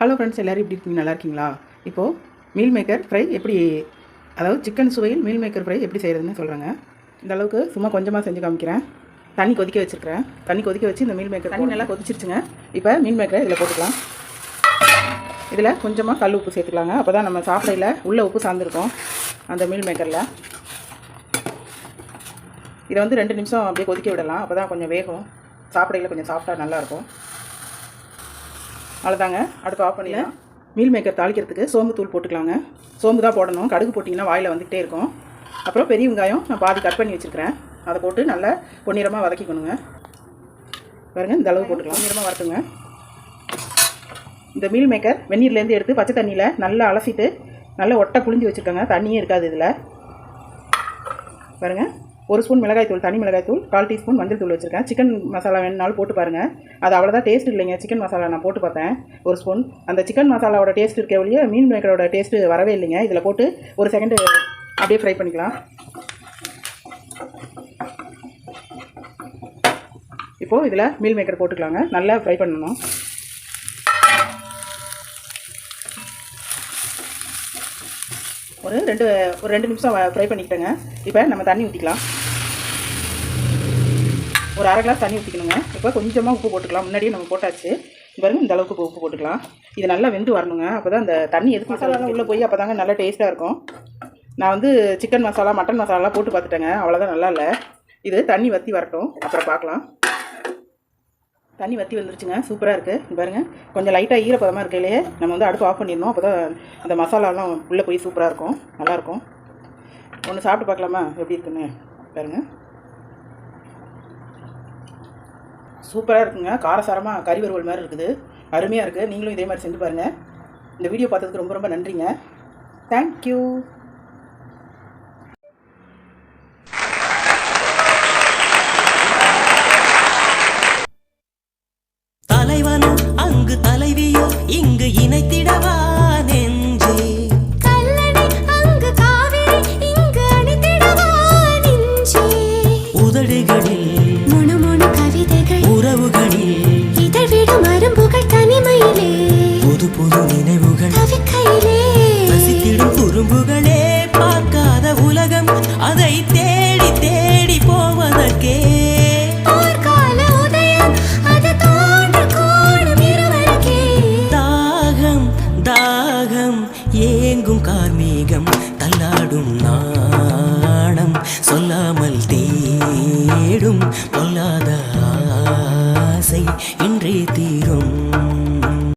Hello friends எல்லோரும் எப்படி இருக்கீங்க? நல்லா இருக்கீங்களா? இப்போது மீல் மேக்கர் ஃப்ரை எப்படி அதாவது சிக்கன் சுவையில் மீல் மேக்கர் ஃப்ரை எப்படி செய்கிறதுன்னு சொல்கிறேங்க இந்த அளவுக்கு சும்மா கொஞ்சமாக செஞ்சு காமிக்கிறேன். தண்ணி கொதிக்க வச்சுருக்கிறேன். தண்ணி கொதிக்க வச்சு இந்த மீல் மேக்கர் தண்ணி நல்லா கொதிச்சிருச்சுங்க இப்போ மீல் மேக்கரை இதில் போட்டுக்கலாம். இதில் கொஞ்சமாக கல் உப்பு சேர்த்துக்கலாங்க. அப்போ தான் நம்ம சாப்பிடையில் உள்ள உப்பு சார்ந்துருக்கும் அந்த மீல் மேக்கரில் இதை வந்து ரெண்டு நிமிஷம் அப்படியே கொதிக்க விடலாம். அப்போ தான் கொஞ்சம் வேகும். சாப்பிடையில் கொஞ்சம் சாஃப்டாக நல்லாயிருக்கும் அவ்வளோதாங்க அடுத்து ஆஃப் பண்ணிடலாம். மீல் மேக்கர் தாளிக்கிறதுக்கு சோம்பு தூள் போட்டுக்கலாங்க. சோம்பு தான் போடணும். கடுகு போட்டிங்கன்னா வாயில் வந்துக்கிட்டே இருக்கும். அப்புறம் பெரிய வெங்காயம் நான் பாதி கட் பண்ணி வச்சுருக்கிறேன். அதை போட்டு நல்லா பொன்னிறமாக வதக்கிக்கணுங்க. பாருங்க இந்த அளவு போட்டுக்கலாம். பொன்னிறமாக வரட்டுங்க இந்த மீல் மேக்கர் வெந்நீர்லேருந்து எடுத்து பச்சை தண்ணியில் நல்லா அலசிட்டு நல்லா ஒட்டை புழிஞ்சு வச்சுருக்கோங்க. தண்ணியே இருக்காது இதில். பாருங்கள் ஒரு ஸ்பூன் மிளகாய்த்தூள் தனி மிளகாய்த்தூள் கால் டீஸ்பூன் மஞ்சள் தூள் வச்சுருக்கேன். சிக்கன் மசாலா வேணுனாலும் போட்டு பாருங்கள் அது அவ்வளோதான் டேஸ்ட் இல்லைங்க. சிக்கன் மசாலா நான் போட்டு பார்த்தேன். ஒரு ஸ்பூன். அந்த சிக்கன் மசாலாவோட டேஸ்ட் இருக்க ஒழிய மீன் மேக்கரோட டேஸ்ட்டு வரவே இல்லைங்க. இதில் போட்டு ஒரு செகண்டு அப்படியே ஃப்ரை பண்ணிக்கலாம். இப்போது இதில் மீல் மேக்கர் போட்டுக்கலாங்க. நல்லா ஃப்ரை பண்ணணும். ஒரு ரெண்டு ஒரு ரெண்டு நிமிஷம் ஃப்ரை பண்ணிக்கிட்டேங்க. இப்போ நம்ம தண்ணி ஊற்றிக்கலாம் ஒரு அரை கிளாஸ் தண்ணி ஊற்றிக்கணுங்க இப்போ கொஞ்சமாக உப்பு போட்டுக்கலாம். முன்னாடியே நம்ம போட்டாச்சு. பாருங்க இந்த அளவுக்கு உப்பு போட்டுக்கலாம். இது நல்லா வெந்து வரணுங்க. அப்போ தான் அந்த தண்ணி எதுக்கு மசாலாலாம் உள்ளே போய் அப்போ தாங்க நல்லா டேஸ்ட்டாக இருக்கும். நான் வந்து சிக்கன் மசாலா மட்டன் மசாலாலாம் போட்டு பார்த்துட்டேங்க. அவ்வளோதான் நல்லா இல்லை. இது தண்ணி வற்றி வரட்டும். அப்புறம் பார்க்கலாம். தண்ணி வற்றி வந்துருச்சுங்க சூப்பராக இருக்குது பாருங்கள் கொஞ்சம் லைட்டாக ஈரப்பதமாக இருக்கையிலே நம்ம வந்து அடுப்பு ஆஃப் பண்ணிடணும். அப்போ தான் அந்த மசாலாலாம் உள்ளே போய் சூப்பராக இருக்கும். நல்லாயிருக்கும் ஒன்று சாப்பிட்டு பார்க்கலாமா? எப்படி இருக்குன்னு? பாருங்கள் சூப்பராக இருக்குங்க. காரசாரமாக கறி வறுவல் மாதிரி இருக்குது. அருமையாக இருக்குது நீங்களும் இதே மாதிரி செஞ்சு பாருங்கள் இந்த வீடியோ பார்த்ததுக்கு ரொம்ப ரொம்ப நன்றிங்க. தேங்க்யூ இங்கு இணைத்திடவா? மேகம் தள்ளாடும் நாணம். சொல்லாமல் தேடும் பொல்லாத ஆசை இன்றே தீரும்.